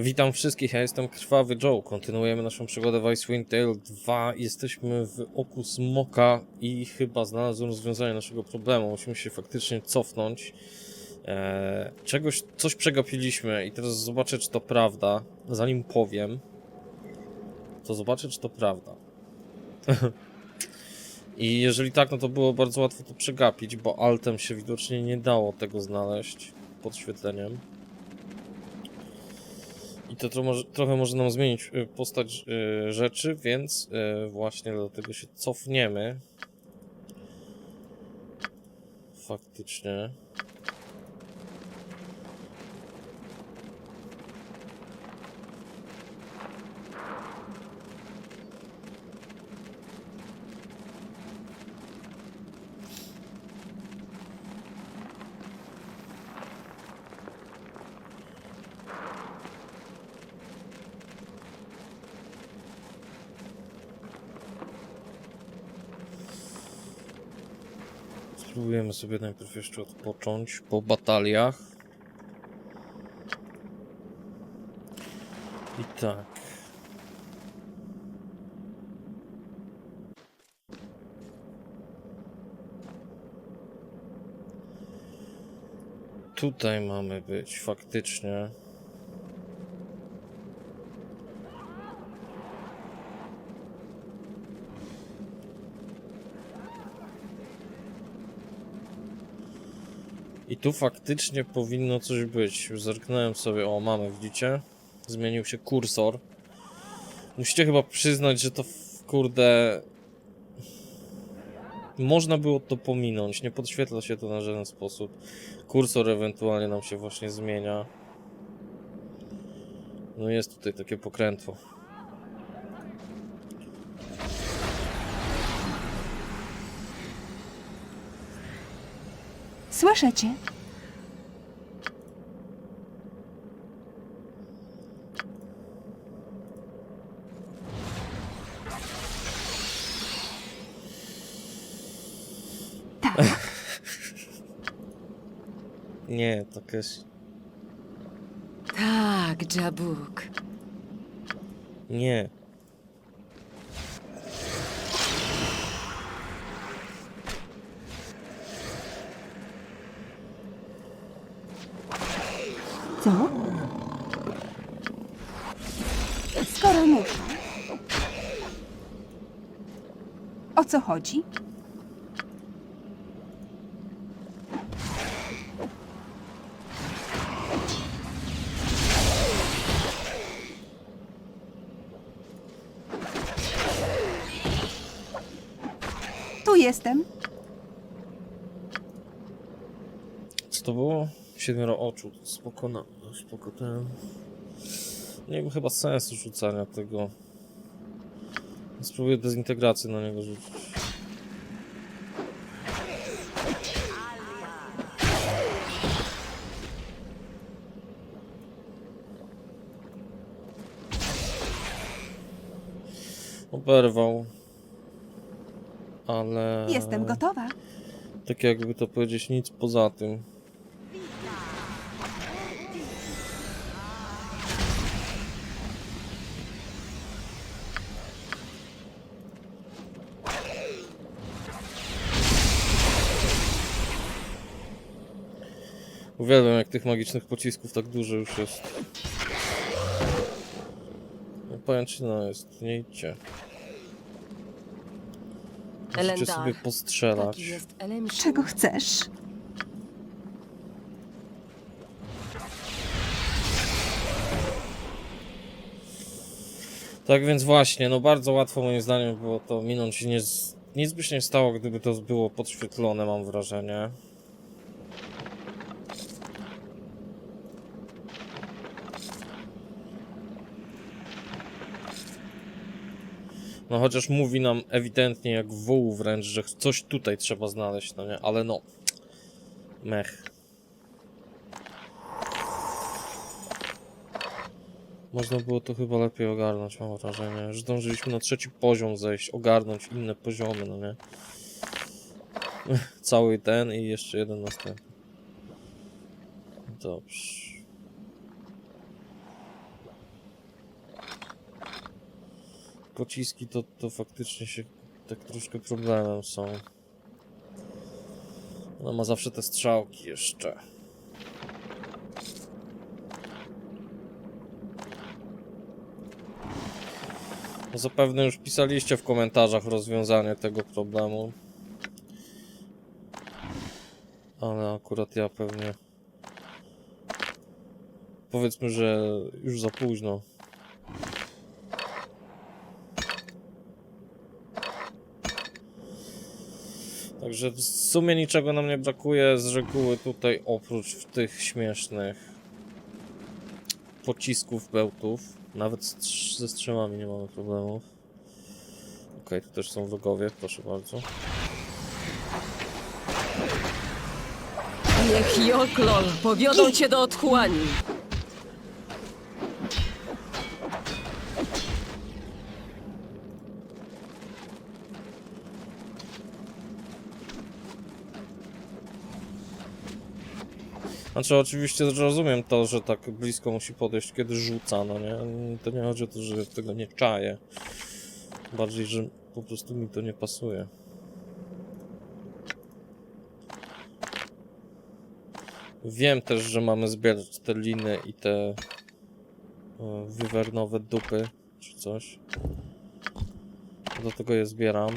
Witam wszystkich, ja jestem Krwawy Joe. Kontynuujemy naszą przygodę w Icewind Dale 2. Jesteśmy w oku smoka i chyba znalazłem rozwiązanie naszego problemu. Musimy się faktycznie cofnąć. Eee, czegoś, coś przegapiliśmy i teraz zobaczę, czy to prawda. Zanim powiem, to zobaczę, czy to prawda. I jeżeli tak, no to było bardzo łatwo to przegapić, bo altem się widocznie nie dało tego znaleźć podświetleniem. To może, trochę może nam zmienić y, postać y, rzeczy, więc y, właśnie dlatego się cofniemy. Faktycznie. Spróbujemy sobie najpierw jeszcze odpocząć po bataliach. I tak. Tutaj mamy być faktycznie. I tu faktycznie powinno coś być. Zerknąłem sobie, o mamy, widzicie? Zmienił się kursor. Musicie chyba przyznać, że to kurde... Można było to pominąć, nie podświetla się to na żaden sposób. Kursor ewentualnie nam się właśnie zmienia. No jest tutaj takie pokrętło. Słyszę cię. Tak, Nie, to jakaś... Tak, Jabuk. Nie. Co? Skoro muszę. O co chodzi? Tu jestem. Co to było? Siedmioro oczu. Spoko, na, spoko ten. Nie ma chyba sensu rzucania tego. Spróbuję dezintegracji na niego rzucić. Oberwał. Ale... Jestem gotowa. Tak jakby to powiedzieć, nic poza tym. Uwielbiam jak tych magicznych pocisków tak dużo już jest. No, Pajęczyna jest, nie idźcie. Elendar, sobie postrzelać. Taki jest Elem Czego chcesz? Tak więc właśnie, no bardzo łatwo moim zdaniem było to minąć i nie, z- nic by się nie stało, gdyby to było podświetlone, mam wrażenie. No chociaż mówi nam ewidentnie jak woł wręcz, że coś tutaj trzeba znaleźć, no nie, ale no. Mech. Można było to chyba lepiej ogarnąć, mam wrażenie. Że zdążyliśmy na trzeci poziom zejść, ogarnąć inne poziomy, no nie? Cały ten i jeszcze jeden następny. Dobrze. Pociski to, to faktycznie się tak troszkę problemem są. Ona ma zawsze te strzałki jeszcze. Zapewne już pisaliście w komentarzach rozwiązanie tego problemu. Ale akurat ja pewnie. Powiedzmy, że już za późno. Także w sumie niczego nam nie brakuje z reguły tutaj oprócz tych śmiesznych pocisków, bełtów. Nawet ze strzałami nie mamy problemów. Okej, tu też są wrogowie, proszę bardzo. Niech Joklol powiodą cię do otchłani. Znaczy oczywiście rozumiem to, że tak blisko musi podejść, kiedy rzuca, no nie? To nie chodzi o to, że tego nie czaję. Bardziej, że po prostu mi to nie pasuje. Wiem też, że mamy zbierać te liny i te e, wiwernowe dupy, czy coś. Do tego je zbieram.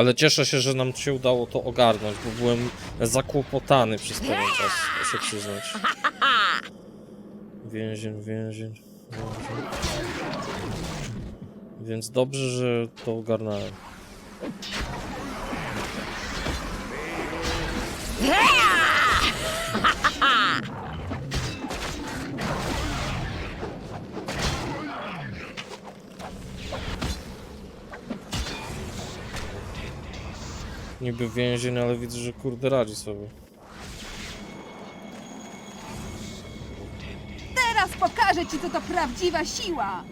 Ale cieszę się, że nam się udało to ogarnąć, bo byłem zakłopotany przez pewien czas, muszę przyznać. Więzień, więzień, więzień. Więc dobrze, że to ogarnąłem. Niby więzień, ale widzę, że kurde radzi sobie. Teraz pokażę ci, co to prawdziwa siła!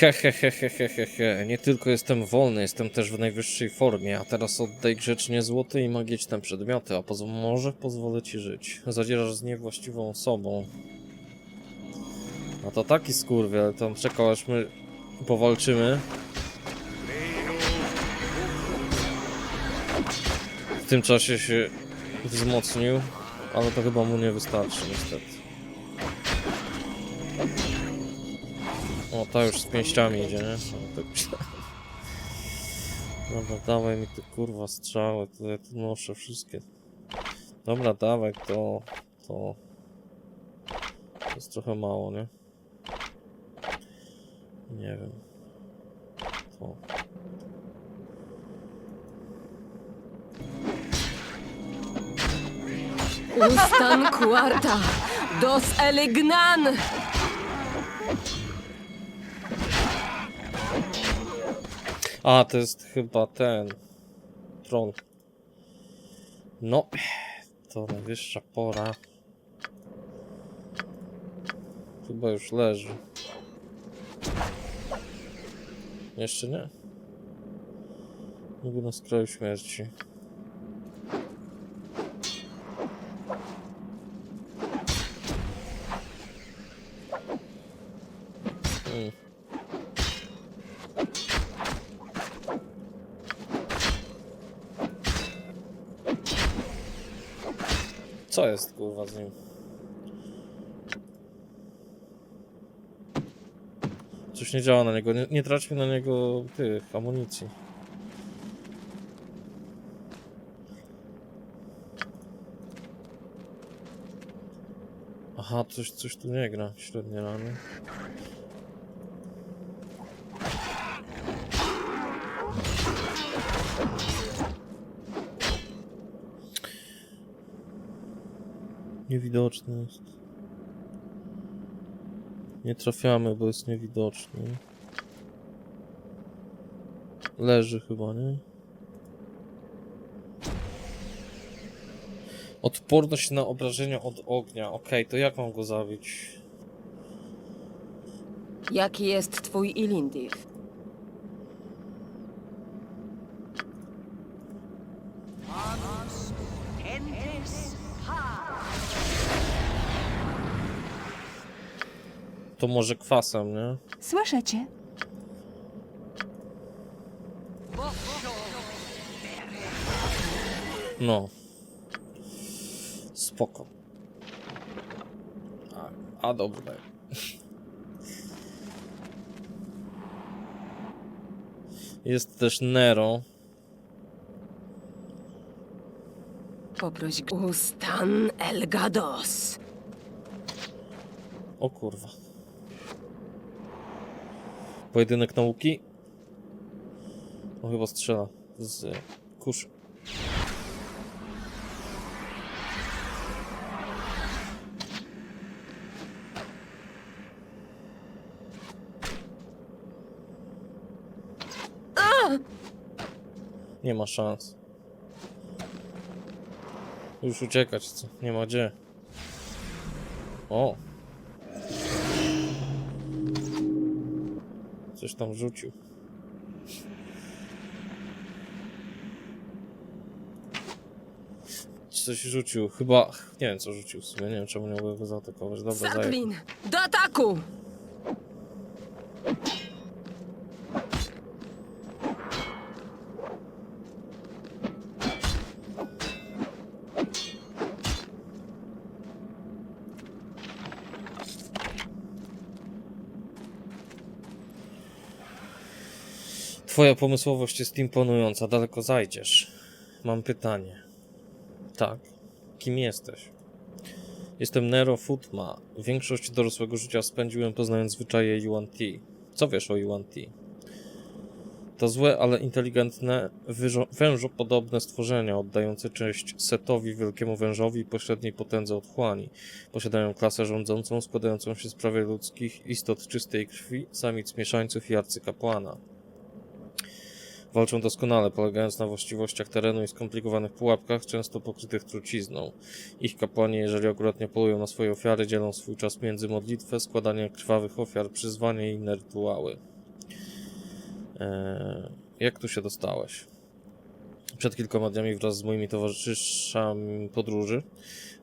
He, he, he, he, he, he, he. Nie tylko jestem wolny, jestem też w najwyższej formie, a teraz oddaj grzecznie złoty i magiczne przedmioty, a poz może pozwolę ci żyć. Zadzierasz z niewłaściwą osobą. No to taki skurwiel, tam czekał aż my powalczymy. W tym czasie się wzmocnił, ale to chyba mu nie wystarczy niestety. O, ta już z pięściami idzie, nie? No. Dobra, dawaj mi te kurwa strzały, to ja tu noszę wszystkie. Dobra, dawaj to, to... To jest trochę mało, nie? Nie wiem. To... Ustan quarta. Dos elignan. A, to jest chyba ten... Troll. No, to najwyższa pora. Chyba już leży. Jeszcze nie? Niby na skraju śmierci. Co jest kurwa z nim? Coś nie działa na niego. Nie, nie traćmy na niego tych amunicji. Aha, coś, coś tu nie gra. Średnie rany. Niewidoczny jest. Nie trafiamy, bo jest niewidoczny. Leży chyba, nie? Odporność na obrażenia od ognia. Okej, to jak mam go zabić? Jaki jest twój Ilindir? To może kwasem, nie? Słyszę cię. No. Spoko. A, a dobre. Jest też Nero. Poproś Ustan Elgados. O kurwa. Pojedynek nauki? No chyba strzela z kuszy. Nie ma szans. Już uciekać, co? Nie ma gdzie. O! Coś tam rzucił. Coś rzucił, chyba. Nie wiem co rzucił w sumie, nie wiem czemu nie mogę go zaatakować. Dobra, zaję. Saklin, do ataku! Twoja pomysłowość jest imponująca, daleko zajdziesz. Mam pytanie. Tak. Kim jesteś? Jestem Nero Futma. Większość dorosłego życia spędziłem poznając zwyczaje Yuan Ti. Co wiesz o Yuan Ti? To złe, ale inteligentne, wężopodobne stworzenia oddające cześć Setowi, wielkiemu wężowi i pośredniej potędze otchłani. Posiadają klasę rządzącą składającą się z prawie ludzkich istot czystej krwi, samic mieszańców i arcykapłana. Walczą doskonale, polegając na właściwościach terenu i skomplikowanych pułapkach, często pokrytych trucizną. Ich kapłani, jeżeli akurat nie polują na swoje ofiary, dzielą swój czas między modlitwę, składanie krwawych ofiar, przyzwanie i inne rytuały. Eee, jak tu się dostałeś? Przed kilkoma dniami wraz z moimi towarzyszami podróży,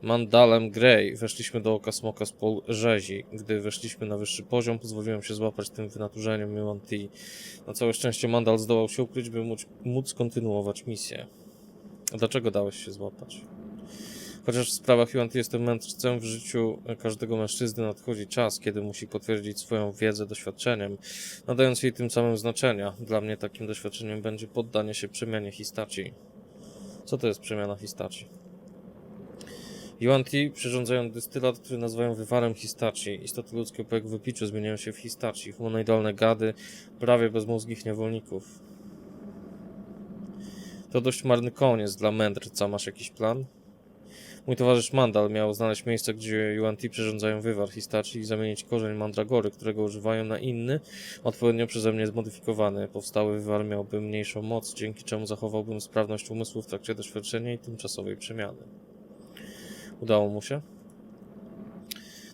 Mandalem Grey, weszliśmy do oka smoka z pól rzezi. Gdy weszliśmy na wyższy poziom, pozwoliłem się złapać tym wynaturzeniem Ti. Na całe szczęście Mandal zdołał się ukryć, by móc, móc kontynuować misję. Dlaczego dałeś się złapać? Chociaż w sprawach Ti jestem mędrcem, w życiu każdego mężczyzny nadchodzi czas, kiedy musi potwierdzić swoją wiedzę doświadczeniem, nadając jej tym samym znaczenia. Dla mnie takim doświadczeniem będzie poddanie się przemianie Histaci. Co to jest przemiana Histaci? Yuan Ti przyrządzają dystylat, który nazywają wywarem Histaci. Istoty ludzkie po jego wypiciu zmieniają się w Histaci, humanoidalne gady, prawie bezmózgich niewolników. To dość marny koniec dla mędrca. Masz jakiś plan? Mój towarzysz Mandal miał znaleźć miejsce, gdzie Yuan Ti przyrządzają wywar Histaci i zamienić korzeń mandragory, którego używają na inny, odpowiednio przeze mnie zmodyfikowany. Powstały wywar miałby mniejszą moc, dzięki czemu zachowałbym sprawność umysłu w trakcie doświadczenia i tymczasowej przemiany. Udało mu się?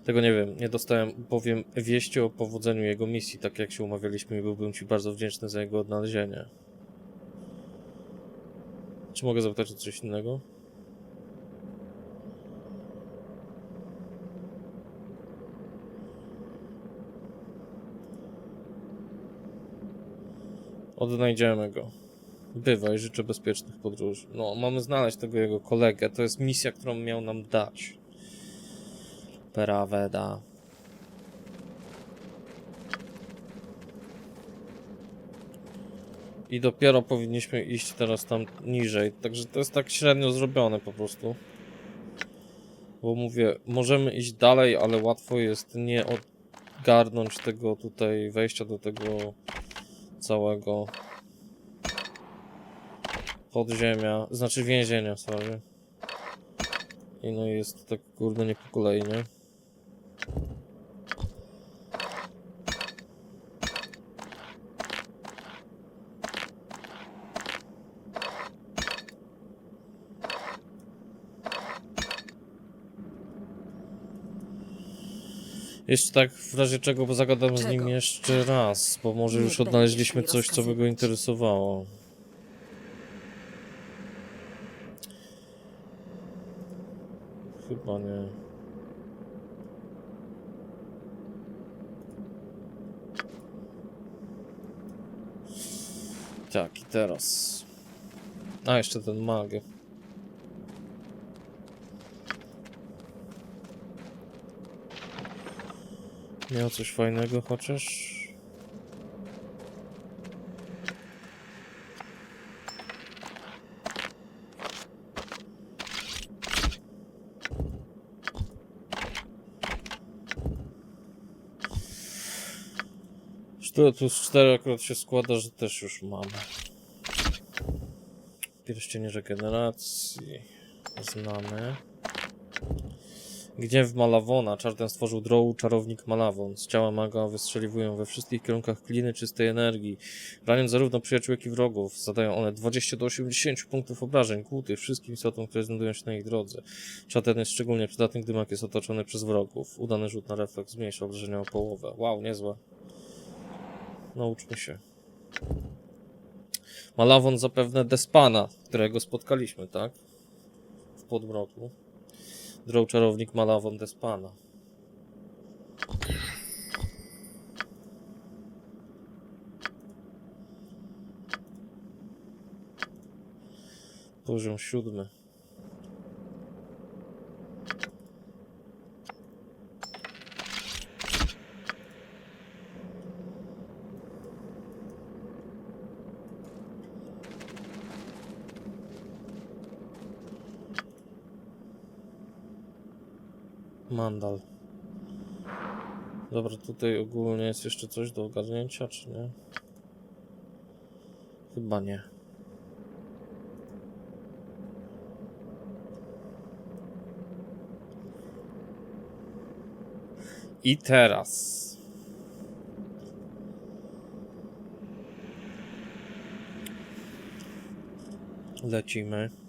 Tego nie wiem. Nie dostałem bowiem wieści o powodzeniu jego misji, tak jak się umawialiśmy i byłbym Ci bardzo wdzięczny za jego odnalezienie. Czy mogę zapytać o coś innego? Odnajdziemy go. Bywaj, życzę bezpiecznych podróży. No, mamy znaleźć tego jego kolegę. To jest misja, którą miał nam dać. Peraweda. I dopiero powinniśmy iść teraz tam niżej. Także to jest tak średnio zrobione po prostu. Bo mówię, możemy iść dalej, ale łatwo jest nie odgarnąć tego tutaj wejścia do tego całego podziemia, znaczy więzienia, sorry. I no jest tak kurde nie po kolei, nie? Jeszcze tak w razie czego bo zagadam z nim jeszcze raz, bo może już odnaleźliśmy coś, co by go interesowało. Chyba nie. Tak, i teraz. A, jeszcze ten mag. Miał coś fajnego chociaż? Sztylet plus 4 akurat się składa, że też już mamy. Pierścienie regeneracji. Znamy. Gniew Malawona. Czarten stworzył droł czarownik Malawon. Z ciała maga wystrzeliwują we wszystkich kierunkach kliny czystej energii. Raniąc zarówno przyjaciół, jak i wrogów. Zadają one 20 do 80 punktów obrażeń kłutych wszystkim istotom, które znajdują się na ich drodze. Czarten jest szczególnie przydatny, gdy mak jest otoczony przez wrogów. Udany rzut na refleks zmniejsza obrażenia o połowę. Wow, niezłe. Nauczmy się. Malawon zapewne Despana, którego spotkaliśmy, tak? W podmroku. Droł czarownik Malawon Despana. Poziom siódmy. Mandal. Dobra, tutaj ogólnie jest jeszcze coś do ogarnięcia, czy nie? Chyba nie. I teraz. Lecimy.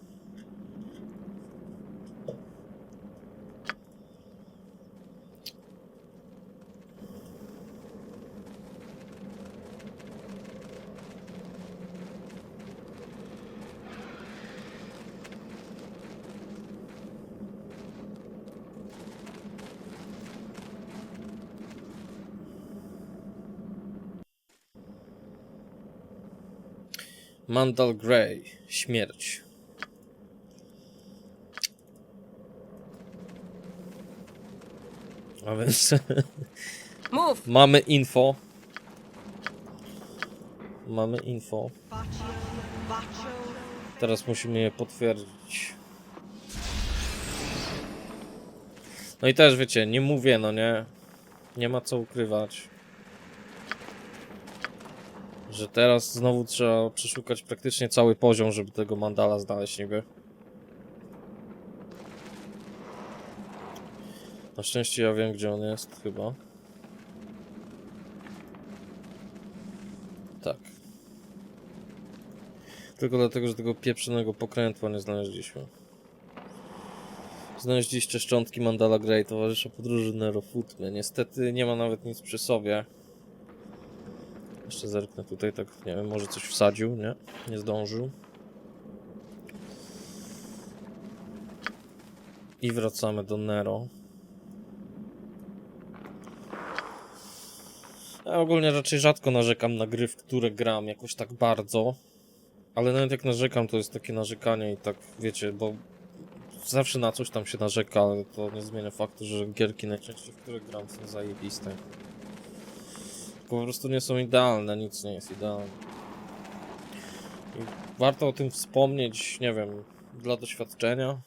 Mandal Grey. Śmierć. A więc Mów! mamy info. Mamy info. Teraz musimy je potwierdzić. No i też wiecie, nie mówię, no nie. Nie ma co ukrywać. Że teraz znowu trzeba przeszukać praktycznie cały poziom, żeby tego mandala znaleźć niby. Na szczęście ja wiem, gdzie on jest, chyba. Tak. Tylko dlatego, że tego pieprzonego pokrętła nie znaleźliśmy. Znaleźliście szczątki Mandala Grey, towarzysza podróży Nerofutmy. Niestety nie ma nawet nic przy sobie. Jeszcze zerknę tutaj, tak nie wiem, może coś wsadził, nie? Nie zdążył. I wracamy do Nero. Ja ogólnie raczej rzadko narzekam na gry, w które gram jakoś tak bardzo. Ale nawet jak narzekam, to jest takie narzekanie i tak, wiecie, bo zawsze na coś tam się narzeka, ale to nie zmienia faktu, że gierki najczęściej, w które gram są zajebiste. Po prostu nie są idealne, nic nie jest idealne. I warto o tym wspomnieć, nie wiem, dla doświadczenia.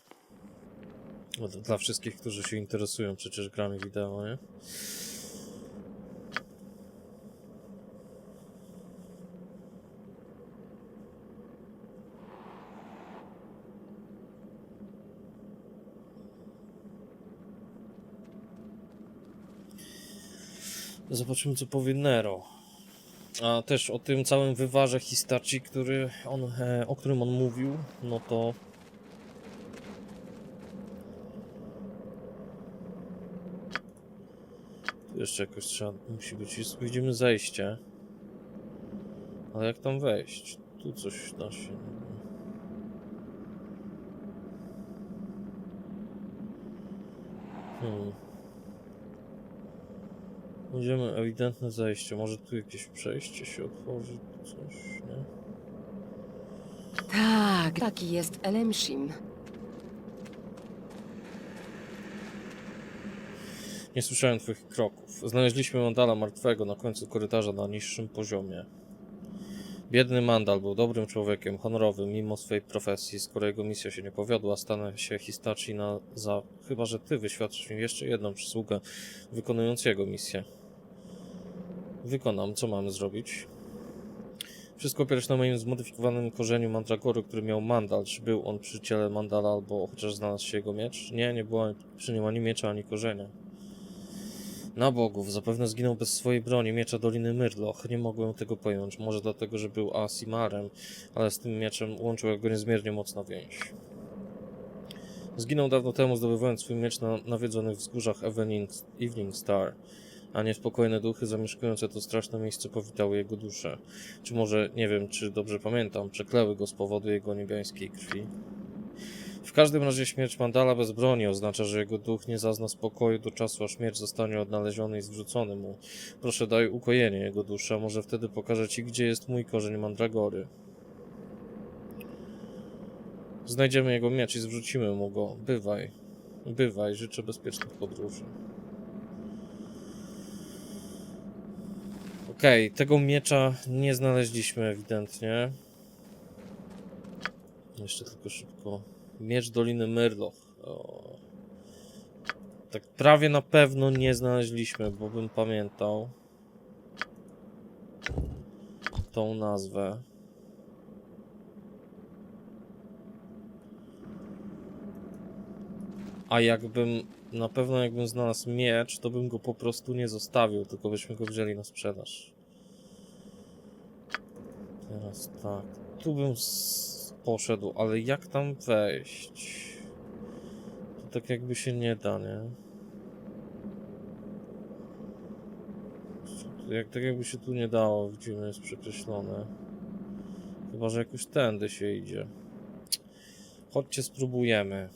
Dla wszystkich, którzy się interesują przecież grami wideo, nie? Zobaczymy, co powie Nero. A też o tym całym wywarze Histachi, który on, e, o którym on mówił, no to jeszcze jakoś trzeba, musi być, jest, widzimy zejście. Ale jak tam wejść? Tu coś da się. Hmm. Będziemy ewidentne zejście. Może tu jakieś przejście się otworzy, coś, nie? Tak, taki jest Elemshim. Nie słyszałem twoich kroków. Znaleźliśmy Mandala martwego na końcu korytarza na niższym poziomie. Biedny Mandal był dobrym człowiekiem, honorowym, mimo swej profesji. Skoro jego misja się nie powiodła, stanę się Histachi na za... Chyba, że ty wyświadczysz mi jeszcze jedną przysługę wykonując jego misję. Wykonam. Co mamy zrobić? Wszystko opiera się na moim zmodyfikowanym korzeniu Mandragory, który miał Mandal. Czy był on przy ciele Mandala, albo chociaż znalazł się jego miecz? Nie, nie było przy nim ani miecza, ani korzenia. Na bogów, zapewne zginął bez swojej broni, miecza Doliny Myrloch. Nie mogłem tego pojąć. Może dlatego, że był Asimarem, ale z tym mieczem łączyła go niezmiernie mocna więź. Zginął dawno temu, zdobywając swój miecz na nawiedzonych wzgórzach Evening, Evening Star, a niespokojne duchy zamieszkujące to straszne miejsce powitały jego duszę. Czy może, nie wiem, czy dobrze pamiętam, przekleły go z powodu jego niebiańskiej krwi? W każdym razie śmierć Mandala bez broni oznacza, że jego duch nie zazna spokoju do czasu, aż śmierć zostanie odnaleziony i zwrócony mu. Proszę daj ukojenie jego duszy, a może wtedy pokażę ci, gdzie jest mój korzeń Mandragory. Znajdziemy jego miecz i zwrócimy mu go. Bywaj. Bywaj, życzę bezpiecznych podróży. Okej, tego miecza nie znaleźliśmy ewidentnie. Jeszcze tylko szybko. Miecz Doliny Myrloch. Tak prawie na pewno nie znaleźliśmy, bo bym pamiętał tą nazwę. A jakbym, na pewno jakbym znalazł miecz, to bym go po prostu nie zostawił, tylko byśmy go wzięli na sprzedaż. Teraz tak, tu bym s- poszedł, ale jak tam wejść? To tak jakby się nie da, nie? Jak, tak jakby się tu nie dało, widzimy, jest przekreślone. Chyba, że jakoś tędy się idzie. Chodźcie, spróbujemy.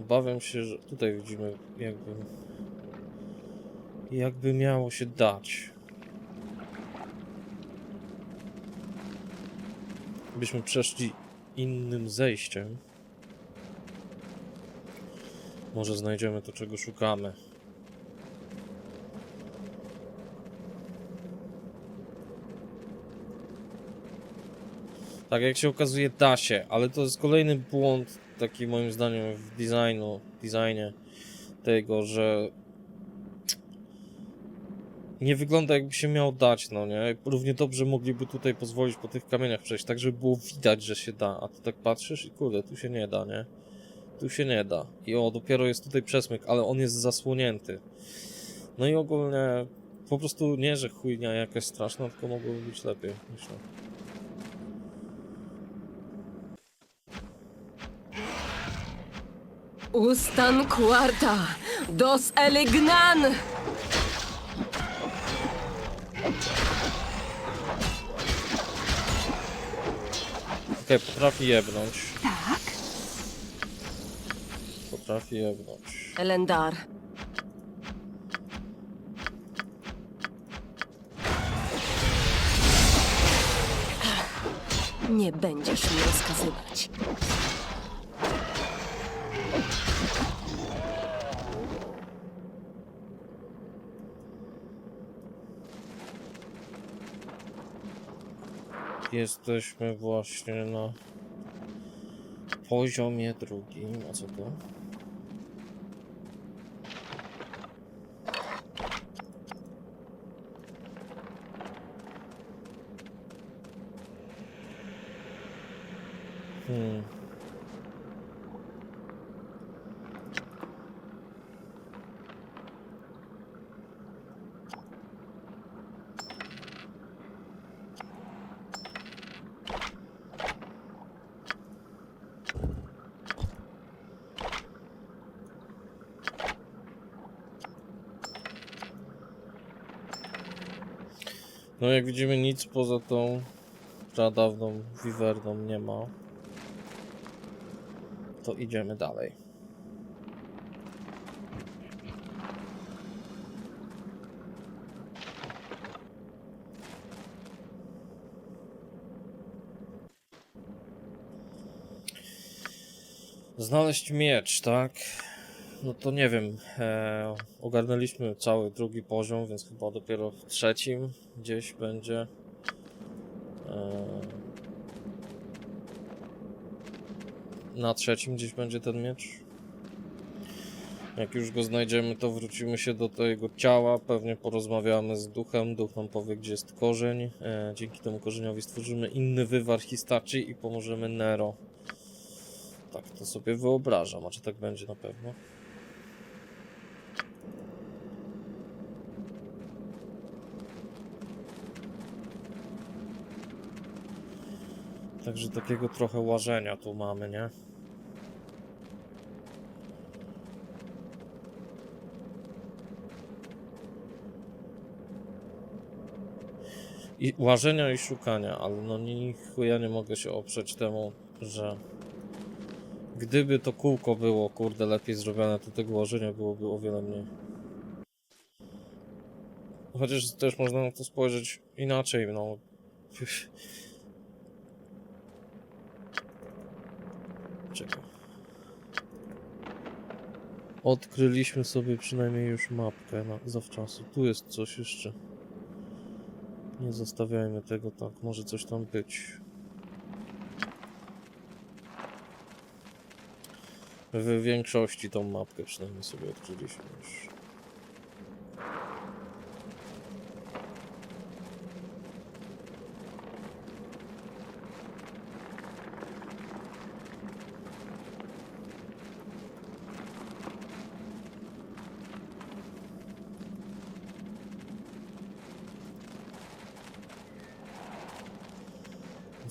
Obawiam się, że tutaj widzimy jakby jakby miało się dać. Byśmy przeszli innym zejściem. Może znajdziemy to, czego szukamy. Tak, jak się okazuje, da się, ale to jest kolejny błąd, taki moim zdaniem w designu, designie tego, że nie wygląda jakby się miał dać, no nie? Równie dobrze mogliby tutaj pozwolić po tych kamieniach przejść, tak żeby było widać, że się da, a ty tak patrzysz i kurde, tu się nie da, nie? Tu się nie da. I o, dopiero jest tutaj przesmyk, ale on jest zasłonięty. No i ogólnie po prostu nie, że chujnia jakaś straszna, tylko mogłoby być lepiej, myślę. Ustan quarta, dos elignan! Okej, potrafi jebnąć. Tak? Potrafi jebnąć. Elendar. Nie będziesz mi rozkazywać. Jesteśmy właśnie na poziomie drugim. A co to? Hmm. No jak widzimy nic poza tą pradawną wiwerną nie ma. To idziemy dalej. Znaleźć miecz, tak? No to nie wiem. E, ogarnęliśmy cały drugi poziom, więc chyba dopiero w trzecim gdzieś będzie. E, na trzecim gdzieś będzie ten miecz. Jak już go znajdziemy, to wrócimy się do tego ciała. Pewnie porozmawiamy z duchem. Duch nam powie, gdzie jest korzeń. E, dzięki temu korzeniowi stworzymy inny wywar Histachi i pomożemy Nero. Tak to sobie wyobrażam. A czy tak będzie na pewno? Także takiego trochę łażenia tu mamy, nie? I łażenia i szukania, ale no ni chuja nie mogę się oprzeć temu, że gdyby to kółko było, kurde, lepiej zrobione, to tego łażenia byłoby o wiele mniej. Chociaż też można na to spojrzeć inaczej, no. Odkryliśmy sobie przynajmniej już mapkę na, zawczasu. Tu jest coś jeszcze. Nie zostawiajmy tego tak, może coś tam być. W większości tą mapkę przynajmniej sobie odkryliśmy już.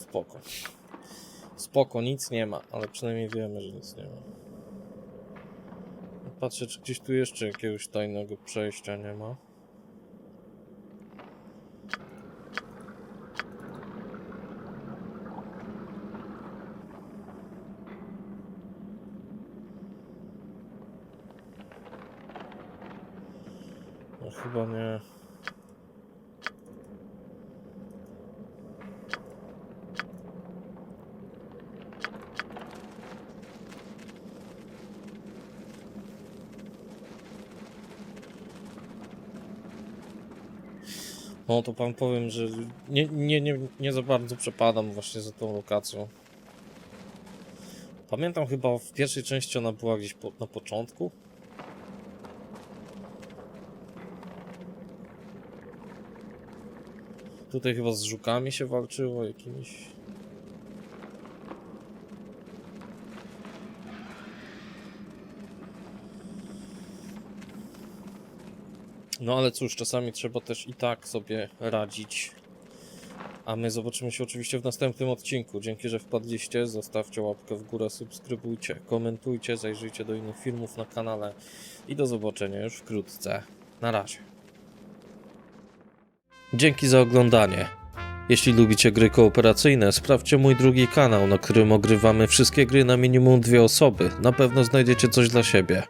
Spoko. Spoko, nic nie ma, ale przynajmniej wiemy, że nic nie ma. Patrzę, czy gdzieś tu jeszcze jakiegoś tajnego przejścia nie ma. No chyba nie. No to pan powiem, że nie, nie, nie, nie za bardzo przepadam właśnie za tą lokacją. Pamiętam chyba w pierwszej części ona była gdzieś po, na początku. Tutaj chyba z żukami się walczyło jakimiś. No ale cóż, czasami trzeba też i tak sobie radzić. A my zobaczymy się oczywiście w następnym odcinku. Dzięki, że wpadliście. Zostawcie łapkę w górę, subskrybujcie, komentujcie, zajrzyjcie do innych filmów na kanale. I do zobaczenia już wkrótce. Na razie. Dzięki za oglądanie. Jeśli lubicie gry kooperacyjne, sprawdźcie mój drugi kanał, na którym ogrywamy wszystkie gry na minimum dwie osoby. Na pewno znajdziecie coś dla siebie.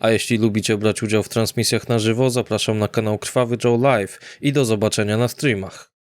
A jeśli lubicie brać udział w transmisjach na żywo, zapraszam na kanał Krwawy Joe Live i do zobaczenia na streamach.